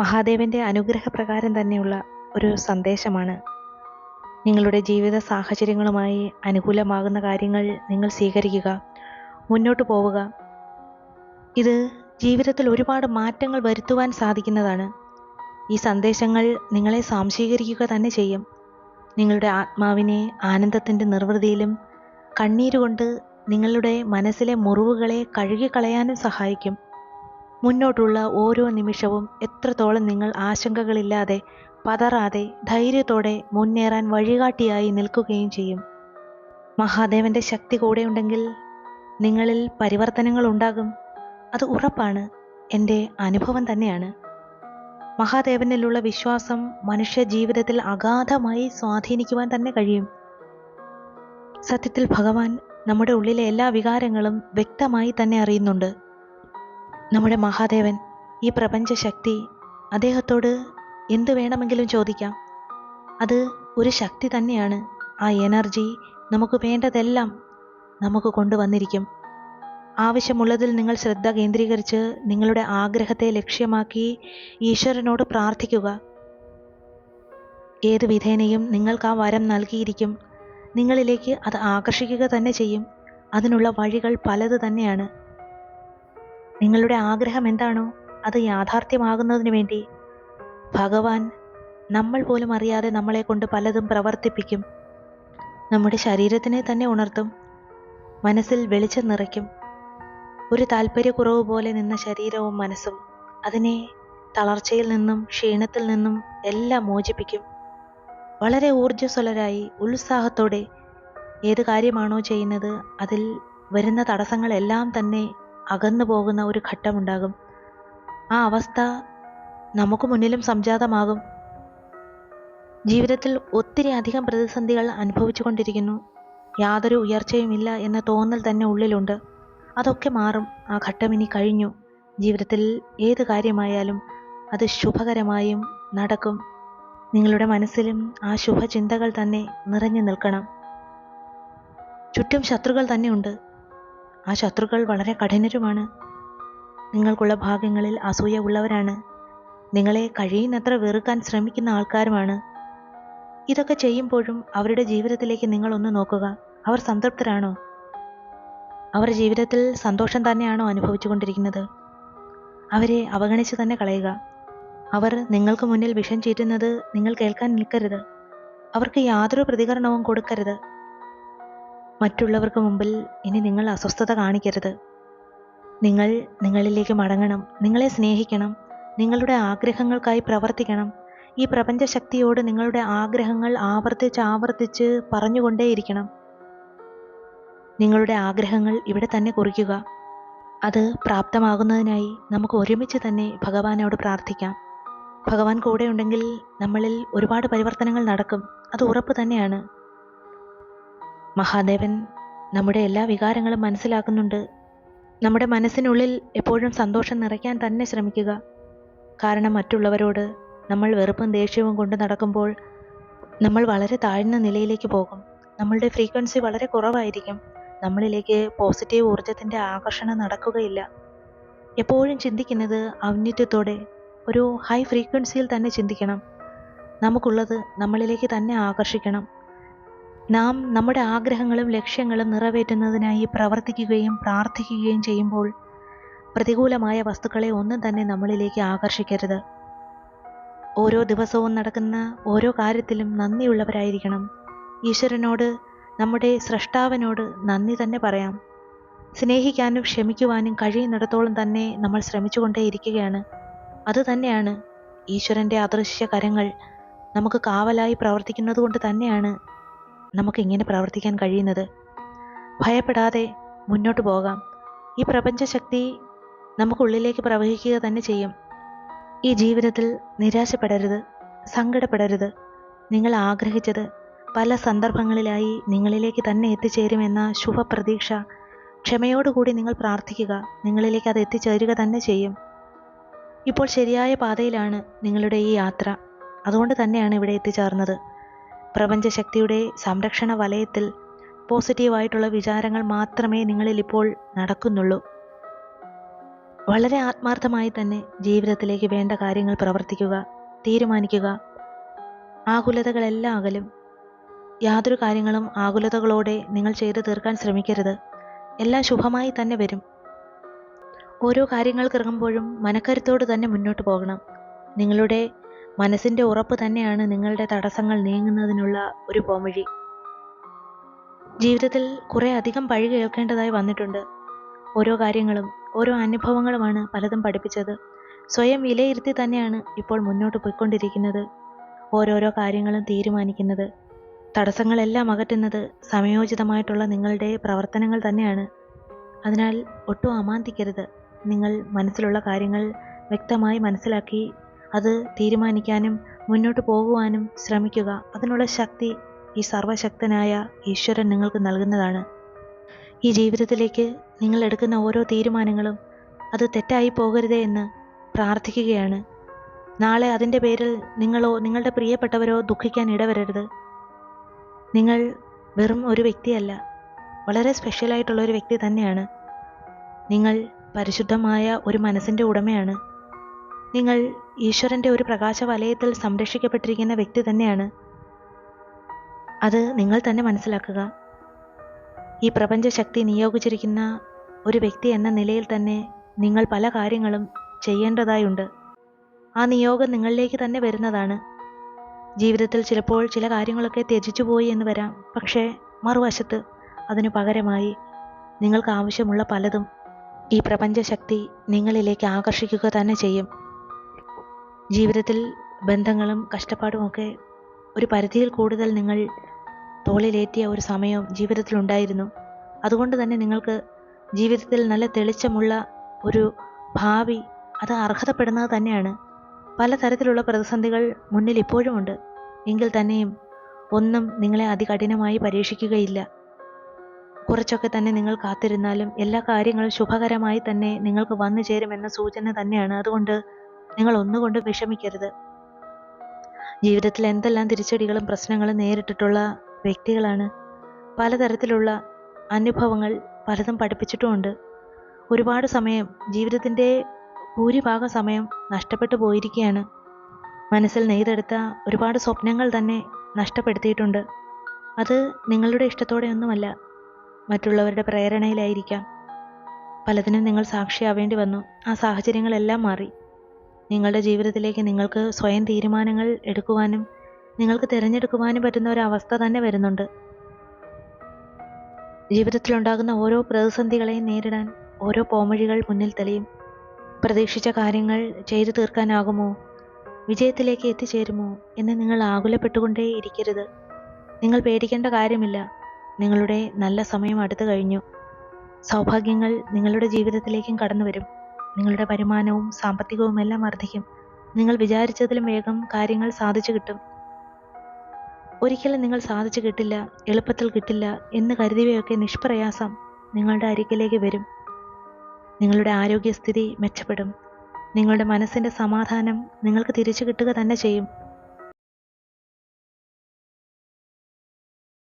മഹാദേവന്റെ അനുഗ്രഹപ്രകാരം തന്നെയുള്ള ഒരു സന്ദേശമാണ്. നിങ്ങളുടെ ജീവിത സാഹചര്യങ്ങളുമായി അനുകൂലമാകുന്ന കാര്യങ്ങൾ നിങ്ങൾ സ്വീകരിക്കുക മുന്നോട്ട് പോവുക. ഇത് ജീവിതത്തിൽ ഒരുപാട് മാറ്റങ്ങൾ വരുത്തുവാൻ സാധിക്കുന്നതാണ്. ഈ സന്ദേശങ്ങൾ നിങ്ങളെ സാംശീകരിക്കുക തന്നെ ചെയ്യും. നിങ്ങളുടെ ആത്മാവിനെ ആനന്ദത്തിന്റെ നിർവൃതിയിലും കണ്ണീരുകൊണ്ട് നിങ്ങളുടെ മനസ്സിലെ മുറിവുകളെ കഴുകിക്കളയാനും സഹായിക്കും. മുന്നോട്ടുള്ള ഓരോ നിമിഷവും എത്രത്തോളം നിങ്ങൾ ആശങ്കകളില്ലാതെ പതറാതെ ധൈര്യത്തോടെ മുന്നേറാൻ വഴികാട്ടിയായി നിൽക്കുകയും ചെയ്യും. മഹാദേവന്റെ ശക്തി കൂടെ ഉണ്ടെങ്കിൽ നിങ്ങളിൽ പരിവർത്തനങ്ങൾ ഉണ്ടാകും. അത് ഉറപ്പാണ്. എന്റെ അനുഭവം തന്നെയാണ്. മഹാദേവനിലുള്ള വിശ്വാസം മനുഷ്യ ജീവിതത്തിൽ അഗാധമായി സ്വാധീനിക്കുവാൻ തന്നെ കഴിയും. സത്യത്തിൽ ഭഗവാൻ നമ്മുടെ ഉള്ളിലെ എല്ലാ വികാരങ്ങളും വ്യക്തമായി തന്നെ അറിയുന്നുണ്ട്. നമ്മുടെ മഹാദേവൻ ഈ പ്രപഞ്ച ശക്തി അദ്ദേഹത്തോട് എന്ത് വേണമെങ്കിലും ചോദിക്കാം. അത് ഒരു ശക്തി തന്നെയാണ്. ആ എനർജി നമുക്ക് വേണ്ടതെല്ലാം നമുക്ക് കൊണ്ടുവന്നിരിക്കും. ആവശ്യമുള്ളതിൽ നിങ്ങൾ ശ്രദ്ധ കേന്ദ്രീകരിച്ച് നിങ്ങളുടെ ആഗ്രഹത്തെ ലക്ഷ്യമാക്കി ഈശ്വരനോട് പ്രാർത്ഥിക്കുക. ഏത് വിധേനയും നിങ്ങൾക്ക് ആ വരം നൽകിയിരിക്കും. നിങ്ങളിലേക്ക് അത് ആകർഷിക്കുക തന്നെ ചെയ്യും. അതിനുള്ള വഴികൾ പലത് തന്നെയാണ്. നിങ്ങളുടെ ആഗ്രഹം എന്താണോ അത് യാഥാർത്ഥ്യമാകുന്നതിന് വേണ്ടി. ഭഗവാൻ നമ്മൾ പോലും അറിയാതെ നമ്മളെ കൊണ്ട് പലതും പ്രവർത്തിപ്പിക്കും. നമ്മുടെ ശരീരത്തിനെ തന്നെ ഉണർത്തും. മനസ്സിൽ വെളിച്ചം നിറയ്ക്കും. ഒരു താല്പര്യക്കുറവ് പോലെ നിന്ന ശരീരവും മനസ്സും അതിനെ തളർച്ചയിൽ നിന്നും ക്ഷീണത്തിൽ നിന്നും എല്ലാം മോചിപ്പിക്കും. വളരെ ഊർജസ്വലരായി ഉത്സാഹത്തോടെ ഏത് കാര്യമാണോ ചെയ്യുന്നത് അതിൽ വരുന്ന തടസ്സങ്ങളെല്ലാം തന്നെ അകന്നു പോകുന്ന ഒരു ഘട്ടമുണ്ടാകും. ആ അവസ്ഥ നമുക്ക് മുന്നിലും സംജാതമാകും. ജീവിതത്തിൽ ഒത്തിരി അധികം പ്രതിസന്ധികൾ അനുഭവിച്ചു കൊണ്ടിരിക്കുന്നു. യാതൊരു ഉയർച്ചയുമില്ല എന്ന തോന്നൽ തന്നെ ഉള്ളിലുണ്ട്. അതൊക്കെ മാറും. ആ ഘട്ടം ഇനി കഴിഞ്ഞു. ജീവിതത്തിൽ ഏത് കാര്യമായാലും അത് ശുഭകരമായും നടക്കും. നിങ്ങളുടെ മനസ്സിലും ആ ശുഭചിന്തകൾ തന്നെ നിറഞ്ഞു നിൽക്കണം. ചുറ്റും ശത്രുക്കൾ തന്നെയുണ്ട്. ആ ശത്രുക്കൾ വളരെ കഠിനരുമാണ്. നിങ്ങൾക്കുള്ള ഭാഗങ്ങളിൽ അസൂയ ഉള്ളവരാണ്. നിങ്ങളെ കഴിയുന്നത്ര വെറുക്കാൻ ശ്രമിക്കുന്ന ആൾക്കാരുമാണ്. ഇതൊക്കെ ചെയ്യുമ്പോഴും അവരുടെ ജീവിതത്തിലേക്ക് നിങ്ങളൊന്ന് നോക്കുക. അവർ സംതൃപ്തരാണോ? അവർ ജീവിതത്തിൽ സന്തോഷം തന്നെയാണോ അനുഭവിച്ചുകൊണ്ടിരിക്കുന്നത്? അവരെ അവഗണിച്ച് തന്നെ കളയുക. അവർ നിങ്ങൾക്ക് മുന്നിൽ വിഷം ചീറ്റുന്നത് നിങ്ങൾ കേൾക്കാൻ നിൽക്കരുത്. അവർക്ക് യാതൊരു പ്രതികരണവും കൊടുക്കരുത്. മറ്റുള്ളവർക്ക് മുമ്പിൽ ഇനി നിങ്ങൾ അസ്വസ്ഥത കാണിക്കരുത്. നിങ്ങൾ നിങ്ങളിലേക്ക് മടങ്ങണം. നിങ്ങളെ സ്നേഹിക്കണം. നിങ്ങളുടെ ആഗ്രഹങ്ങൾക്കായി പ്രവർത്തിക്കണം. ഈ പ്രപഞ്ചശക്തിയോട് നിങ്ങളുടെ ആഗ്രഹങ്ങൾ ആവർത്തിച്ച് ആവർത്തിച്ച് പറഞ്ഞുകൊണ്ടേയിരിക്കണം. നിങ്ങളുടെ ആഗ്രഹങ്ങൾ ഇവിടെ തന്നെ കുറിക്കുക. അത് പ്രാപ്തമാകുന്നതിനായി നമുക്ക് ഒരുമിച്ച് തന്നെ ഭഗവാനോട് പ്രാർത്ഥിക്കാം. ഭഗവാൻ കൂടെ ഉണ്ടെങ്കിൽ നമ്മളിൽ ഒരുപാട് പരിവർത്തനങ്ങൾ നടക്കും. അത് ഉറപ്പ് തന്നെയാണ്. മഹാദേവൻ നമ്മുടെ എല്ലാ വികാരങ്ങളും മനസ്സിലാക്കുന്നുണ്ട്. നമ്മുടെ മനസ്സിനുള്ളിൽ എപ്പോഴും സന്തോഷം നിറയ്ക്കാൻ തന്നെ ശ്രമിക്കുക. കാരണം മറ്റുള്ളവരോട് നമ്മൾ വെറുപ്പും ദേഷ്യവും കൊണ്ട് നടക്കുമ്പോൾ നമ്മൾ വളരെ താഴ്ന്ന നിലയിലേക്ക് പോകും. നമ്മളുടെ ഫ്രീക്വൻസി വളരെ കുറവായിരിക്കും. നമ്മളിലേക്ക് പോസിറ്റീവ് ഊർജത്തിന്റെ ആകർഷണം നടക്കുകയില്ല. എപ്പോഴും ചിന്തിക്കുന്നത് ഔന്നിത്യത്തോടെ ഒരു ഹൈ ഫ്രീക്വൻസിയിൽ തന്നെ ചിന്തിക്കണം. നമുക്കുള്ളത് നമ്മളിലേക്ക് തന്നെ ആകർഷിക്കണം. നാം നമ്മുടെ ആഗ്രഹങ്ങളും ലക്ഷ്യങ്ങളും നിറവേറ്റുന്നതിനായി പ്രവർത്തിക്കുകയും പ്രാർത്ഥിക്കുകയും ചെയ്യുമ്പോൾ പ്രതികൂലമായ വസ്തുക്കളെ ഒന്നും തന്നെ നമ്മളിലേക്ക് ആകർഷിക്കരുത്. ഓരോ ദിവസവും നടക്കുന്ന ഓരോ കാര്യത്തിലും നന്ദിയുള്ളവരായിരിക്കണം. ഈശ്വരനോട് നമ്മുടെ സ്രഷ്ടാവിനോട് നന്ദി തന്നെ പറയാം. സ്നേഹിക്കാനും ക്ഷമിക്കുവാനും കഴിയുന്നിടത്തോളം തന്നെ നമ്മൾ ശ്രമിച്ചുകൊണ്ടേയിരിക്കുകയാണ് അതുതന്നെയാണ് ഈശ്വരന്റെ അദൃശ്യ കരങ്ങൾ. നമുക്ക് കാവലായി പ്രവർത്തിക്കുന്നത് കൊണ്ട് തന്നെയാണ് നമുക്ക് ഇങ്ങനെ പ്രവർത്തിക്കാൻ കഴിയുന്നത്? ഭയപ്പെടാതെ മുന്നോട്ട് പോകാം. ഈ പ്രപഞ്ചശക്തി നമുക്കുള്ളിലേക്ക് പ്രവഹിക്കുക തന്നെ ചെയ്യും. ഈ ജീവിതത്തിൽ നിരാശപ്പെടരുത് സങ്കടപ്പെടരുത്. നിങ്ങൾ ആഗ്രഹിച്ചത് പല സന്ദർഭങ്ങളിലായി നിങ്ങളിലേക്ക് തന്നെ എത്തിച്ചേരുമെന്ന ശുഭപ്രതീക്ഷ. ക്ഷമയോടുകൂടി നിങ്ങൾ പ്രാർത്ഥിക്കുക നിങ്ങളിലേക്ക് അത് എത്തിച്ചേരുക തന്നെ ചെയ്യും. ഇപ്പോൾ ശരിയായ പാതയിലാണ് നിങ്ങളുടെ ഈ യാത്ര. അതുകൊണ്ട് തന്നെയാണ് ഇവിടെ എത്തിച്ചേർന്നത്. പ്രപഞ്ചശക്തിയുടെ സംരക്ഷണ വലയത്തിൽ പോസിറ്റീവായിട്ടുള്ള വിചാരങ്ങൾ മാത്രമേ നിങ്ങളിൽ ഇപ്പോൾ നടക്കുന്നുള്ളൂ. വളരെ ആത്മാർത്ഥമായി തന്നെ ജീവിതത്തിലേക്ക് വേണ്ട കാര്യങ്ങൾ പ്രവർത്തിക്കുക തീരുമാനിക്കുക. ആകുലതകളെല്ലാം അകലും. യാതൊരു കാര്യങ്ങളും ആകുലതകളോടെ നിങ്ങൾ ചെയ്തു തീർക്കാൻ ശ്രമിക്കരുത്. എല്ലാം ശുഭമായി തന്നെ വരും. ഓരോ കാര്യങ്ങൾക്ക് ഇറങ്ങുമ്പോഴും മനക്കരുത്തോട് തന്നെ മുന്നോട്ട് പോകണം. നിങ്ങളുടെ മനസ്സിന്റെ ഉറപ്പ് തന്നെയാണ് നിങ്ങളുടെ തടസ്സങ്ങൾ നീങ്ങുന്നതിനുള്ള ഒരു പോംവഴി. ജീവിതത്തിൽ കുറേ അധികം പഴി കേൾക്കേണ്ടതായി വന്നിട്ടുണ്ട്. ഓരോ കാര്യങ്ങളും ഓരോ അനുഭവങ്ങളുമാണ് പലതും പഠിപ്പിച്ചത്. സ്വയം വിലയിരുത്തി തന്നെയാണ് ഇപ്പോൾ മുന്നോട്ട് പോയിക്കൊണ്ടിരിക്കുന്നത്. ഓരോരോ കാര്യങ്ങളും തീരുമാനിക്കുന്നത്. തടസ്സങ്ങളെല്ലാം അകറ്റുന്നത് സമയോചിതമായിട്ടുള്ള നിങ്ങളുടെ പ്രവർത്തനങ്ങൾ തന്നെയാണ്. അതിനാൽ ഒട്ടും അമാന്തിക്കരുത്. നിങ്ങൾ മനസ്സിലുള്ള കാര്യങ്ങൾ വ്യക്തമായി മനസ്സിലാക്കി അത് തീരുമാനിക്കാനും മുന്നോട്ട് പോകുവാനും ശ്രമിക്കുക. അതിനുള്ള ശക്തി ഈ സർവശക്തനായ ഈശ്വരൻ നിങ്ങൾക്ക് നൽകുന്നതാണ്. ഈ ജീവിതത്തിലേക്ക് നിങ്ങൾ എടുക്കുന്ന ഓരോ തീരുമാനങ്ങളും അത് തെറ്റായി പോകരുതേ എന്ന് പ്രാർത്ഥിക്കുകയാണ്. നാളെ അതിന്റെ പേരിൽ നിങ്ങളോ നിങ്ങളുടെ പ്രിയപ്പെട്ടവരോ ദുഃഖിക്കാൻ ഇടവരരുത്. നിങ്ങൾ വെറും ഒരു വ്യക്തിയല്ല വളരെ സ്പെഷ്യലായിട്ടുള്ള ഒരു വ്യക്തി തന്നെയാണ്. നിങ്ങൾ പരിശുദ്ധമായ ഒരു മനസ്സിന്റെ ഉടമയാണ്. നിങ്ങൾ ഈശ്വരന്റെ ഒരു പ്രകാശ വലയത്തിൽ സംരക്ഷിക്കപ്പെട്ടിരിക്കുന്ന വ്യക്തി തന്നെയാണ്. അത് നിങ്ങൾ തന്നെ മനസ്സിലാക്കുക. ഈ പ്രപഞ്ചശക്തി നിയോഗിച്ചിരിക്കുന്ന ഒരു വ്യക്തി എന്ന നിലയിൽ തന്നെ നിങ്ങൾ പല കാര്യങ്ങളും ചെയ്യേണ്ടതായുണ്ട്. ആ നിയോഗം നിങ്ങളിലേക്ക് തന്നെ വരുന്നതാണ്. ജീവിതത്തിൽ ചിലപ്പോൾ ചില കാര്യങ്ങളൊക്കെ ത്യജിച്ചു പോയി എന്ന് വരാം. പക്ഷേ മറുവശത്ത് അതിനു പകരമായി നിങ്ങൾക്ക് ആവശ്യമുള്ള പലതും ഈ പ്രപഞ്ചശക്തി നിങ്ങളിലേക്ക് ആകർഷിക്കുക തന്നെ ചെയ്യും. ജീവിതത്തിൽ ബന്ധങ്ങളും കഷ്ടപ്പാടുമൊക്കെ ഒരു പരിധിയിൽ കൂടുതൽ നിങ്ങൾ തോളിലേറ്റിയ ഒരു സമയം ജീവിതത്തിലുണ്ടായിരുന്നു അതുകൊണ്ട് തന്നെ നിങ്ങൾക്ക് ജീവിതത്തിൽ നല്ല തെളിച്ചമുള്ള ഒരു ഭാവി അത് അർഹതപ്പെടുന്നത് തന്നെയാണ്. പലതരത്തിലുള്ള പ്രതിസന്ധികൾ മുന്നിൽ ഇപ്പോഴുമുണ്ട് എങ്കിൽ തന്നെയും ഒന്നും നിങ്ങളെ അതികഠിനമായി പരീക്ഷിക്കുകയില്ല. കുറച്ചൊക്കെ തന്നെ നിങ്ങൾ കാത്തിരുന്നാലും എല്ലാ കാര്യങ്ങളും ശുഭകരമായി തന്നെ നിങ്ങൾക്ക് വന്നു ചേരുമെന്ന സൂചന തന്നെയാണ്. അതുകൊണ്ട് നിങ്ങൾ ഒന്നുകൊണ്ട് വിഷമിക്കരുത്. ജീവിതത്തിൽ എന്തെല്ലാം തിരിച്ചടികളും പ്രശ്നങ്ങളും നേരിട്ടിട്ടുള്ള വ്യക്തികളാണ്. പലതരത്തിലുള്ള അനുഭവങ്ങൾ പലതും പഠിപ്പിച്ചിട്ടുമുണ്ട്. ഒരുപാട് സമയം ജീവിതത്തിന്റെ ഭൂരിഭാഗം സമയം നഷ്ടപ്പെട്ടു പോയിരിക്കുകയാണ്. മനസ്സിൽ നെയ്തെടുത്ത ഒരുപാട് സ്വപ്നങ്ങൾ തന്നെ നഷ്ടപ്പെടുത്തിയിട്ടുണ്ട്. അത് നിങ്ങളുടെ ഇഷ്ടത്തോടെ ഒന്നുമല്ല മറ്റുള്ളവരുടെ പ്രേരണയിലായിരിക്കാം. പലതിനും നിങ്ങൾ സാക്ഷിയാവേണ്ടി വന്നു. ആ സാഹചര്യങ്ങളെല്ലാം മാറി. നിങ്ങളുടെ ജീവിതത്തിലേക്ക് നിങ്ങൾക്ക് സ്വയം തീരുമാനങ്ങൾ എടുക്കുവാനും നിങ്ങൾക്ക് തിരഞ്ഞെടുക്കുവാനും പറ്റുന്ന ഒരു അവസ്ഥ തന്നെ വരുന്നുണ്ട്. ജീവിതത്തിലുണ്ടാകുന്ന ഓരോ പ്രതിസന്ധികളെയും നേരിടാൻ ഓരോ പോംവഴികൾ മുന്നിൽ തെളിയും. പ്രതീക്ഷിച്ച കാര്യങ്ങൾ ചെയ്തു തീർക്കാനാകുമോ? വിജയത്തിലേക്ക് എത്തിച്ചേരുമോ? എന്ന് നിങ്ങൾ ആകുലപ്പെട്ടുകൊണ്ടേ ഇരിക്കരുത്. നിങ്ങൾ പേടിക്കേണ്ട കാര്യമില്ല. നിങ്ങളുടെ നല്ല സമയം അടുത്തു കഴിഞ്ഞു. സൗഭാഗ്യങ്ങൾ നിങ്ങളുടെ ജീവിതത്തിലേക്കും കടന്നു വരും നിങ്ങളുടെ വരുമാനവും സാമ്പത്തികവും എല്ലാം വർദ്ധിക്കും. നിങ്ങൾ വിചാരിച്ചതിലും വേഗം കാര്യങ്ങൾ സാധിച്ചു കിട്ടും. ഒരിക്കലും നിങ്ങൾ സാധിച്ചു കിട്ടില്ല എളുപ്പത്തിൽ കിട്ടില്ല എന്ന് കരുതിയവയൊക്കെ നിഷ്പ്രയാസം നിങ്ങളുടെ അരികിലേക്ക് വരും. നിങ്ങളുടെ ആരോഗ്യസ്ഥിതി മെച്ചപ്പെടും. നിങ്ങളുടെ മനസ്സിന്റെ സമാധാനം നിങ്ങൾക്ക് തിരിച്ചു കിട്ടുക തന്നെ ചെയ്യും.